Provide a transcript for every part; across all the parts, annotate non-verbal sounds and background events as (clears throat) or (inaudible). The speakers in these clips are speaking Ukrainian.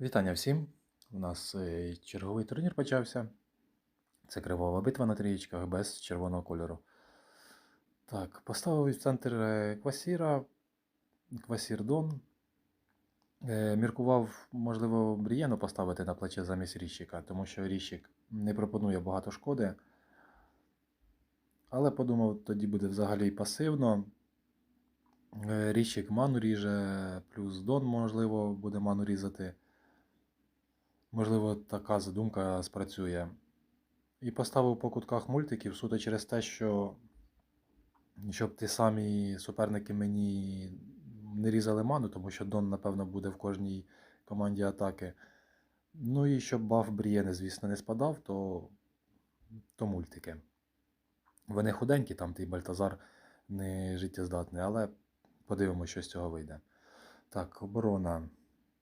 Вітання всім! У нас е, черговий турнір почався. Це кривава битва на трієчках без червоного кольору. Так, поставив в центр е, Квасіра, Квасір Дон. Е, Міркував, можливо, Брієну поставити на плече замість Ріщика, тому що Ріщик не пропонує багато шкоди. Але подумав, тоді буде взагалі пасивно. Ріщик ману ріже, плюс Дон, можливо, буде ману різати. Можливо, така задумка спрацює. І поставив по кутках мультиків суто через те, що щоб ті самі суперники мені не різали ману, тому що Дон, напевно, буде в кожній команді атаки. Ну і щоб баф Брієни, звісно, не спадав, то, то мультики. Вони худенькі, там той Бальтазар не життєздатний, але подивимося, що з цього вийде. Так, оборона.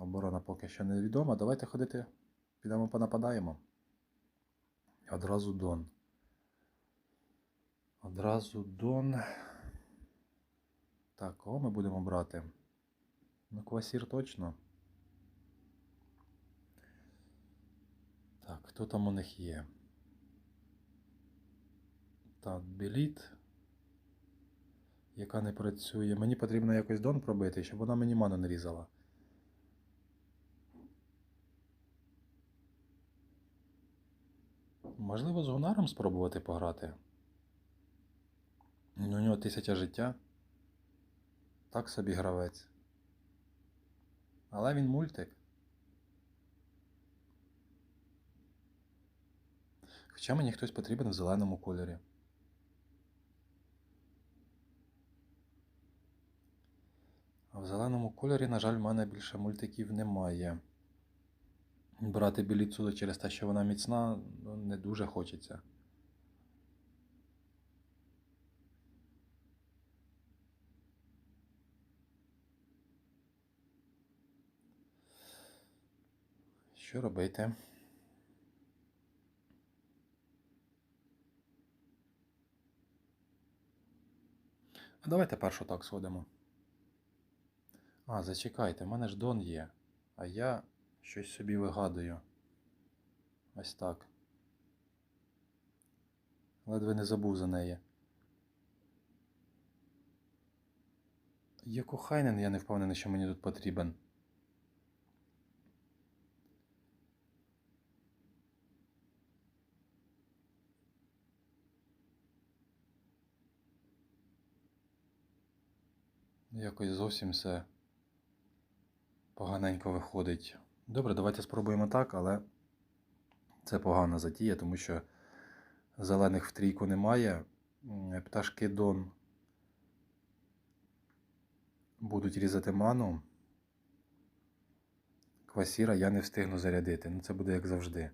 Оборона поки що невідома. Давайте ходити, підемо понападаємо. Одразу Дон. Одразу Дон. Так, кого ми будемо брати? Ну, Квасір точно. Так, хто там у них є? Так, Беліт. Яка не працює. Мені потрібно якось Дон пробити, щоб вона мені ману не різала. Можливо, з Гунаром спробувати пограти. Ну, У нього тисяча життя. Так собі гравець. Але він мультик. Хоча мені хтось потрібен в зеленому кольорі. А в зеленому кольорі, на жаль, в мене більше мультиків немає. Брати біліцу через те, що вона міцна, ну, не дуже хочеться. Що робити? А давайте першу так сходимо. А, зачекайте, в мене ж Дон є. А я щось собі вигадую. Ось так. Ледве не забув за неї. Є Кохайнен, я не впевнений, що мені тут потрібен. Якось зовсім все поганенько виходить. Добре, давайте спробуємо так, але це погана затія, тому що зелених в трійку немає. Пташки Дон будуть різати ману. Квасіра я не встигну зарядити. Ну це буде як завжди.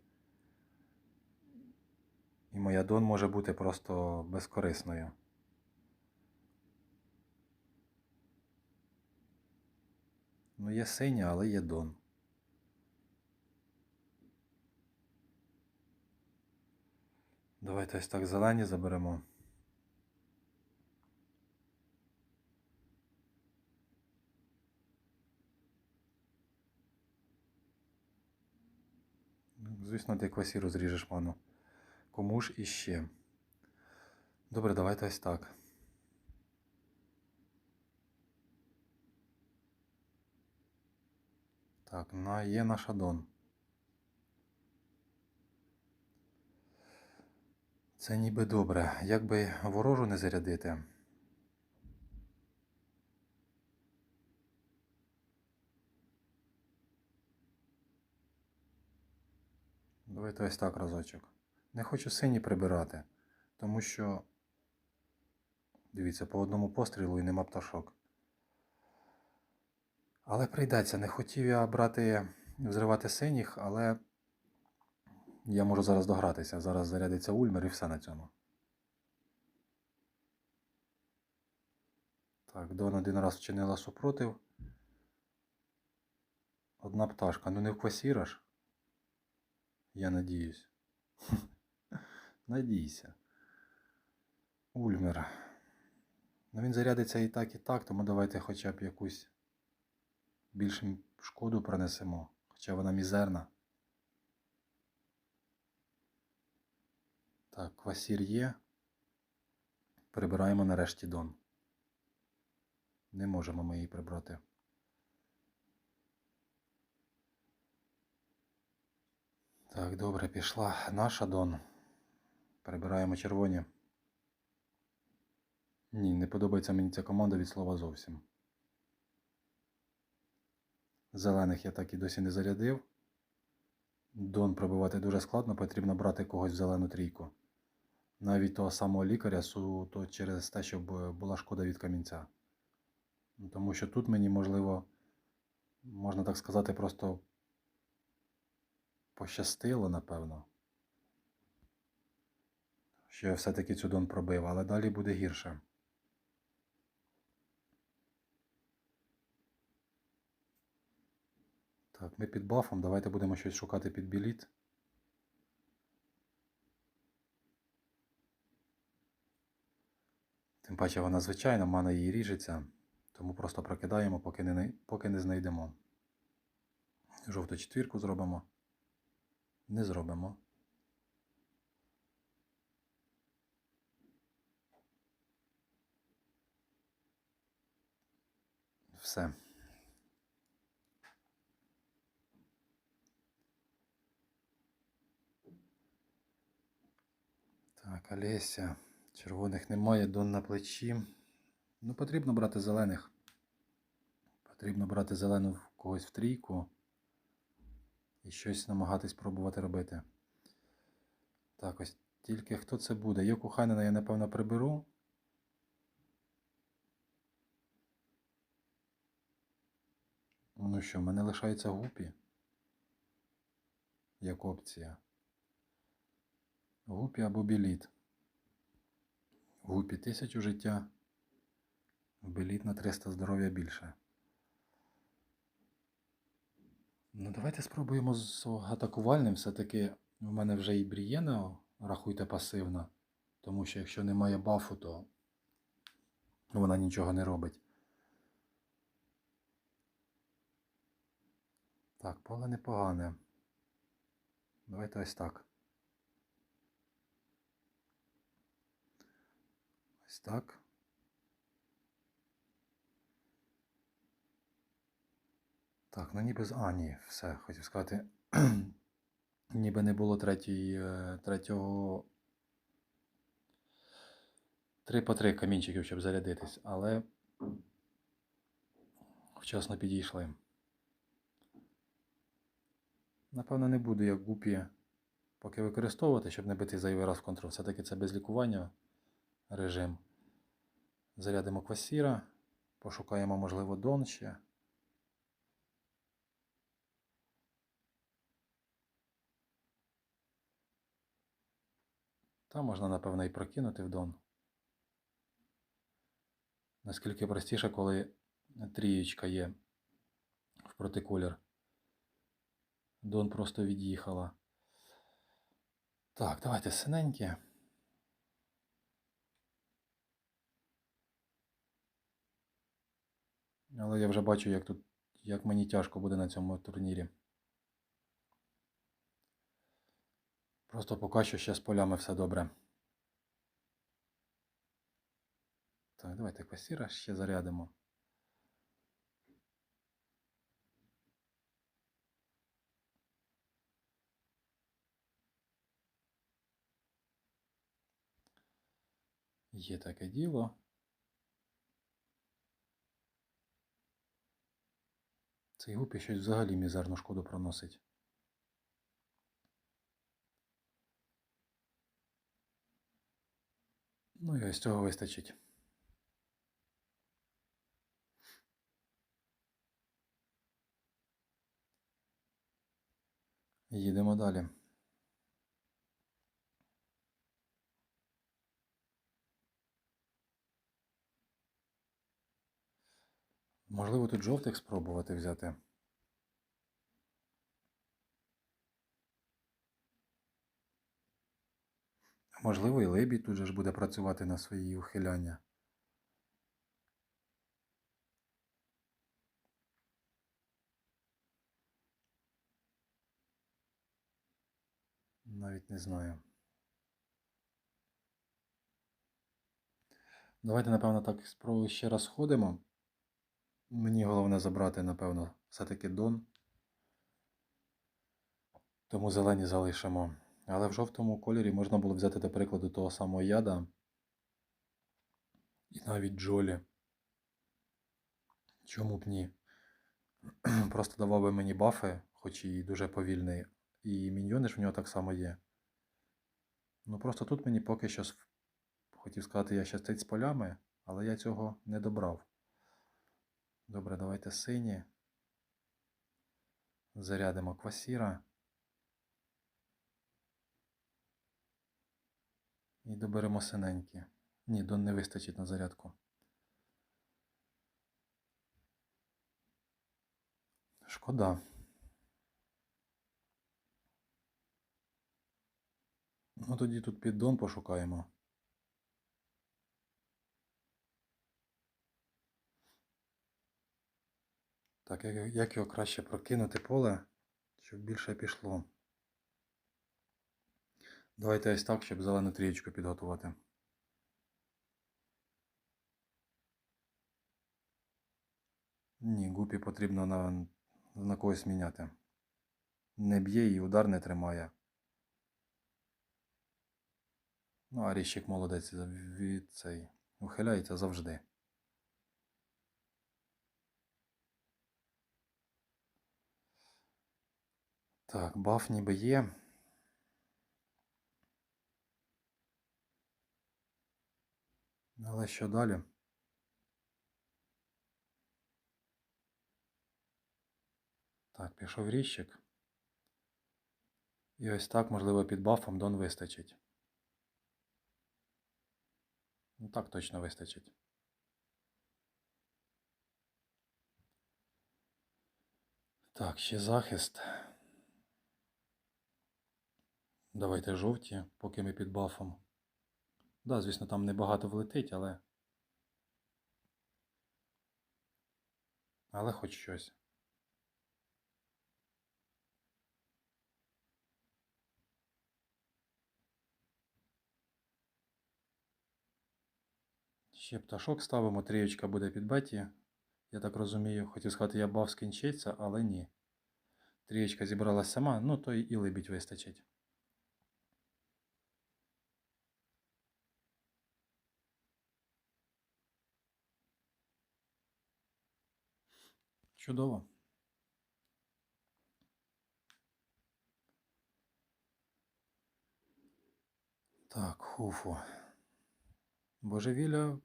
І моя Дон може бути просто безкорисною. Ну, є синя, але є Дон. Давайте ось так зелені заберемо. Звісно, ти квасі розріжеш ману. Кому ж іще? Добре, давайте ось так. Так, на є наш аддон. Це ніби добре. Як би ворожу не зарядити. Давайте ось так разочок. Не хочу сині прибирати, тому що, дивіться, по одному пострілу і нема пташок. Але прийдеться. Не хотів я брати, взривати синіх, але я можу зараз догратися. Зараз зарядиться ульмер і все на цьому. Так, Дон один раз вчинила супротив. Одна пташка. Ну не в. Я надіюсь. (laughs) Надійся. Ульмер. Ну він зарядиться і так, і так, тому давайте хоча б якусь більш шкоду принесемо. Хоча вона мізерна. Так, квасір є. Прибираємо нарешті Дон. Не можемо ми її прибрати. Так, добре, пішла наша Дон. Прибираємо червоні. Ні, не подобається мені ця команда від слова зовсім. Зелених я так і досі не зарядив. Дон пробивати дуже складно, потрібно брати когось в зелену трійку. Навіть того самого лікаря суто через те, щоб е, була шкода від камінця. Ну, Тому що тут мені, можливо, можна так сказати, просто пощастило, напевно. Що я все-таки цю дон пробив, але далі буде гірше. Так, ми під бафом, давайте будемо щось шукати під біліт. Тим паче вона звичайна, мана її ріжеться, тому просто прокидаємо, поки не, поки не знайдемо. Жовту четвірку зробимо. Не зробимо. Все. Так, Олеся. Червоних немає, дон на плечі. Ну, потрібно брати зелених. Потрібно брати зелену в когось в трійку. І щось намагатись пробувати робити. Так, ось тільки хто це буде? Йоку Хайнена я, напевно, приберу. Ну що, в мене лишається гупі. Як опція. Гупі або біліт. Гупі 1000 життя. Беліт на 300 здоров'я більше. Ну, давайте спробуємо з атакувальним. Все-таки в мене вже і Брієна, рахуйте пасивна. Тому що якщо немає бафу, то вона нічого не робить. Так, поле непогане. Давайте ось так. Ось так. Так, ну ніби з. А, ні, все, хотів сказати. (clears throat) ніби не було третьої, е, третього. Три по три камінчиків, щоб зарядитись, але вчасно підійшли. Напевно, не буду як гупі поки використовувати, щоб не бити зайвий раз в контроль. Все-таки це без лікування режим. Зарядимо квасіра, пошукаємо, можливо, дон ще. Та можна, напевно, і прокинути в дон. Наскільки простіше, коли трієчка є в протиколір. Дон просто від'їхала. Так, давайте синеньке. Але я вже бачу, як тут, як мені тяжко буде на цьому турнірі. Просто поки що ще з полями все добре. Так, давайте квасіра ще зарядимо. Є таке діло. Цей гупі щось взагалі мізерну шкоду проносить. Ну і ось цього вистачить. Їдемо далі. Можливо, тут жовтих спробувати взяти. Можливо, і Лебідь тут же ж буде працювати на свої ухиляння. Навіть не знаю. Давайте, напевно, так спробую ще раз сходимо. Мені головне забрати, напевно, все-таки Дон. Тому зелені залишимо. Але в жовтому кольорі можна було взяти, до прикладу, того самого яда. І навіть Джолі. Чому б ні? (clears throat) Просто давав би мені бафи, хоч і дуже повільний. І міньйони ж в нього так само є. Ну просто тут мені поки що, хотів сказати, я щастить з полями, але я цього не добрав. Добре, давайте сині. Зарядимо квасіра. І доберемо синенькі. Ні, дон не вистачить на зарядку. Шкода. Ну тоді тут піддон пошукаємо. Так, як, його краще прокинути поле, щоб більше пішло. Давайте ось так, щоб зелену трієчку підготувати. Ні, гупі потрібно на, на когось міняти. Не б'є і удар не тримає. Ну, а ріщик молодець від цей ухиляється завжди. Так, баф ніби є. Але що далі? Так, пішов ріщик. І ось так, можливо, під бафом Дон вистачить. Ну так точно вистачить. Так, ще захист. Давайте жовті, поки ми під бафом. Да, звісно, там небагато влетить, але. Але хоч щось. Ще пташок ставимо, трієчка буде під беті. Я так розумію, хотів сказати, я баф скінчиться, але ні. Трієчка зібралась сама, ну то і либідь вистачить. Чудово. Так, хуфу. Божевілля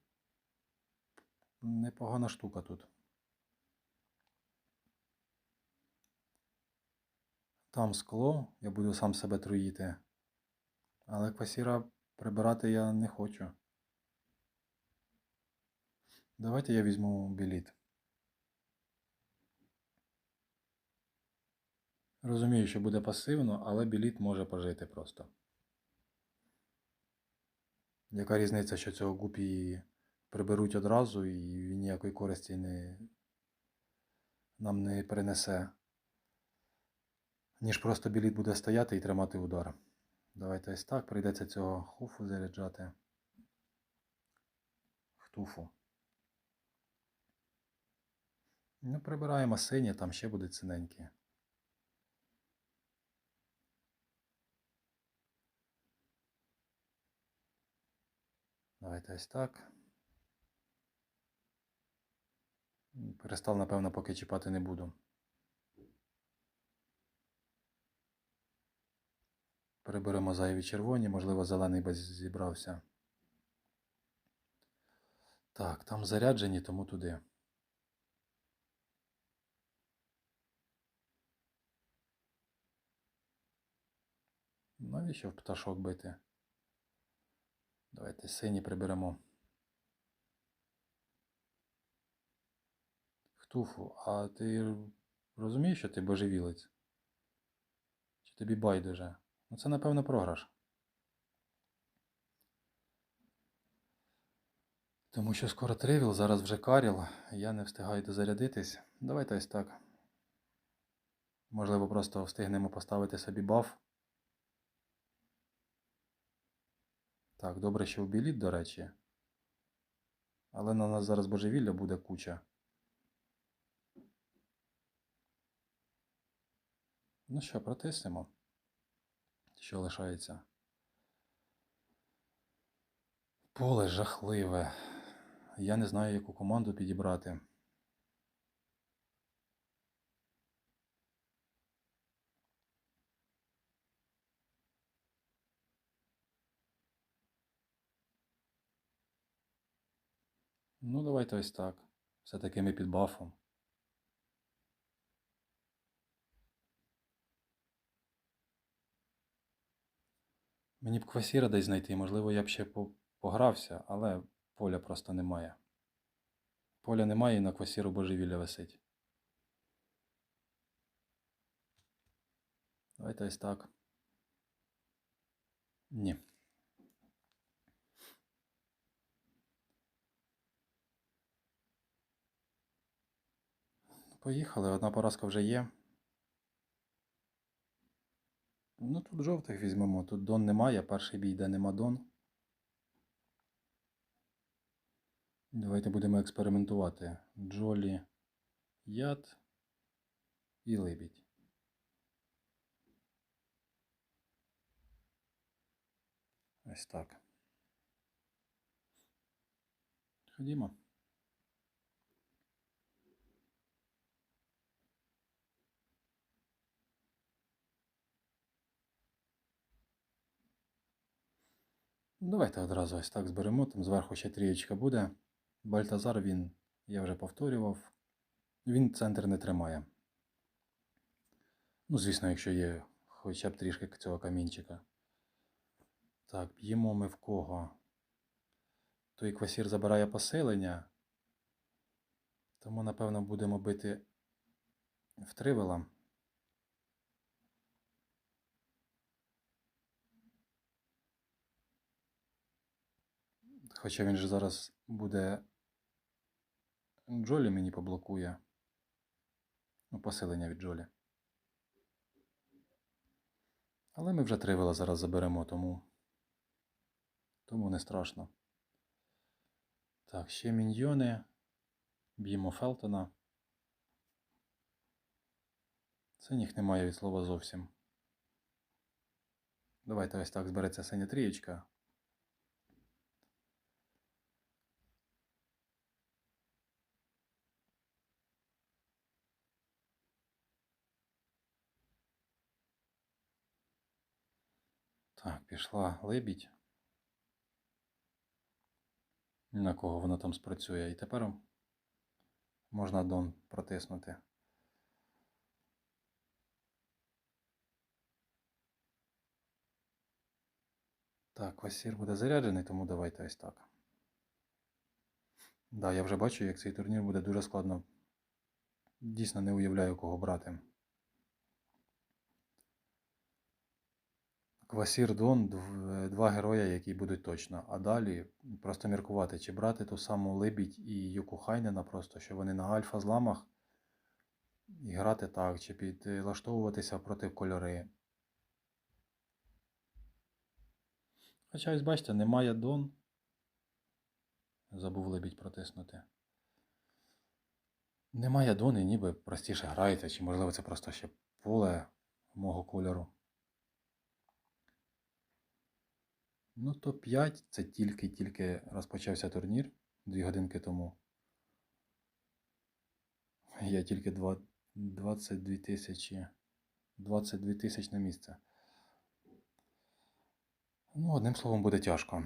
непогана штука тут. Там скло, я буду сам себе труїти. Але квасіра прибирати я не хочу. Давайте я візьму біліт. Розумію, що буде пасивно, але біліт може пожити просто. Яка різниця, що цього гупі приберуть одразу і він ніякої користі не, нам не принесе, ніж просто біліт буде стояти і тримати удар. Давайте ось так, прийдеться цього хуфу заряджати. Хтуфу. Ну, прибираємо синє, там ще буде синенькі. Давайте ось так. Перестав, напевно, поки чіпати не буду. Переберемо зайві червоні, можливо, зелений би зібрався. Так, там заряджені, тому туди. Навіщо в пташок бити? Давайте сині приберемо. Хтуфу, а ти розумієш, що ти божевілець? Чи тобі байдуже? Ну це, напевно, програш. Тому що скоро тривіл, зараз вже каріл, я не встигаю дозарядитись. Давайте ось так. Можливо, просто встигнемо поставити собі баф. Так, добре, що в біліт, до речі. Але на нас зараз божевілля буде куча. Ну що, протиснемо. Що лишається? Поле жахливе. Я не знаю, яку команду підібрати. Ну, давайте ось так. Все-таки ми під бафом. Мені б квасіра десь знайти, можливо, я б ще по- погрався, але поля просто немає. Поля немає і на квасіру божевілля висить. Давайте ось так. Ні. Поїхали, одна поразка вже є. Ну, тут жовтих візьмемо. Тут Дон немає, перший бій, де нема Дон. Давайте будемо експериментувати. Джолі, яд і либідь. Ось так. Ходімо. Давайте одразу ось так зберемо, там зверху ще трієчка буде. Бальтазар він, я вже повторював, він центр не тримає. Ну, звісно, якщо є хоча б трішки цього камінчика. Так, б'ємо ми в кого? Той квасір забирає посилення. Тому, напевно, будемо бити в тривела. Хоча він же зараз буде. Джолі мені поблокує. Ну, посилення від Джолі. Але ми вже тривела зараз заберемо, тому. Тому не страшно. Так, ще міньйони. Б'ємо Фелтона. Синіх немає від слова зовсім. Давайте ось так збереться синя трієчка. Так, пішла лебідь. На кого вона там спрацює. І тепер можна дон протиснути. Так, васір буде заряджений, тому давайте ось так. Да, я вже бачу, як цей турнір буде дуже складно. Дійсно не уявляю, кого брати. Квасір Дон два героя, які будуть точно. А далі просто міркувати, чи брати ту саму Либідь і Юку Хайнена, просто що вони на альфа зламах і грати так, чи підлаштовуватися проти кольори. Хоча ось бачите, немає Дон. Забув Либідь протиснути. Немає Дон і ніби простіше грається, чи можливо це просто ще поле мого кольору. Ну, топ-5 це тільки-тільки розпочався турнір дві годинки тому. Я тільки 22 тисячі. 22 тисячне місце. Ну, одним словом, буде тяжко.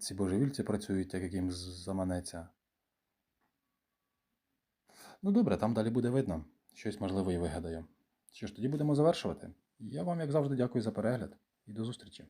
Ці божевільці працюють, як їм заманеться. Ну, добре, там далі буде видно. Щось можливо і вигадаю. Що ж, тоді будемо завершувати. Я вам, як завжди, дякую за перегляд і до зустрічі.